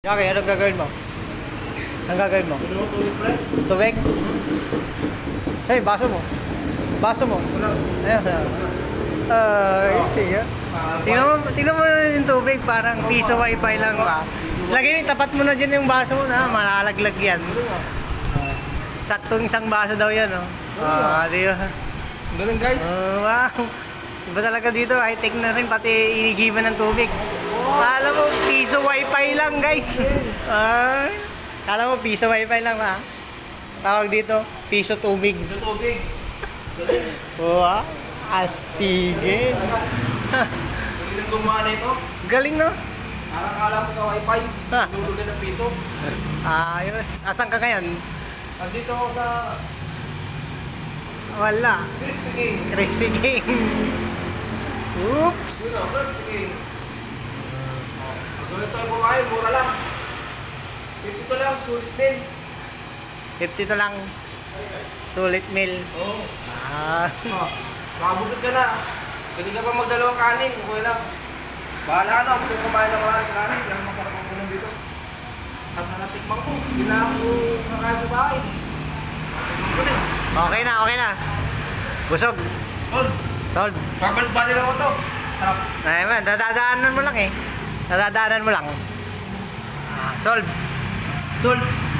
Jackie, anong gagawin mo? Anong gagawin mo? Tubig? Sa'yo, baso mo. Baso mo. Ayun. Ah, uh, sige. Tingnan mo, tingnan mo yung tubig, parang piso wifi lang ba? Lagay mo, tapat mo na dyan yung baso mo na, malalaglag yan. Ah, saktong isang baso daw yan, oh. Ah, di ba? Ganun guys. Oh, wow. Iba talaga dito, high-tech na rin, pati inigiban ng tubig. Kala mo, piso wifi lang, guys. Ay, kala mo, piso wifi lang, ha? Tawag dito, piso tubig. Ito tubig. Wow, astigin. Nang gumawa na ito. Galing, no? Parang kala mo ka wifi. Ha? Lulugan ng piso. Ayos. Asan ka ngayon? Nandito ako sa Wala. Crispy King. Crispy King. Oops. Crispy King. So ito yung kumain, mura lang. 50 to lang, sulit din. 50 to lang. Sulit meal. Oo. Ah. Oh, makabusog ka na. Pwede ka pa magdalawang kanin, okay lang. Bahala ka na, gusto kumain ng mga kanin, kaya masarap ang dito. At natikman ko, hindi na ako nakain sa bahay. Natikman ko na eh. Okay na, okay na. Busog. Tol, Solve. babalik-balik ako to. Sarap. Ay man, dadadaanan mo lang eh. Dadadaanan mo lang. Ah, solve. Na.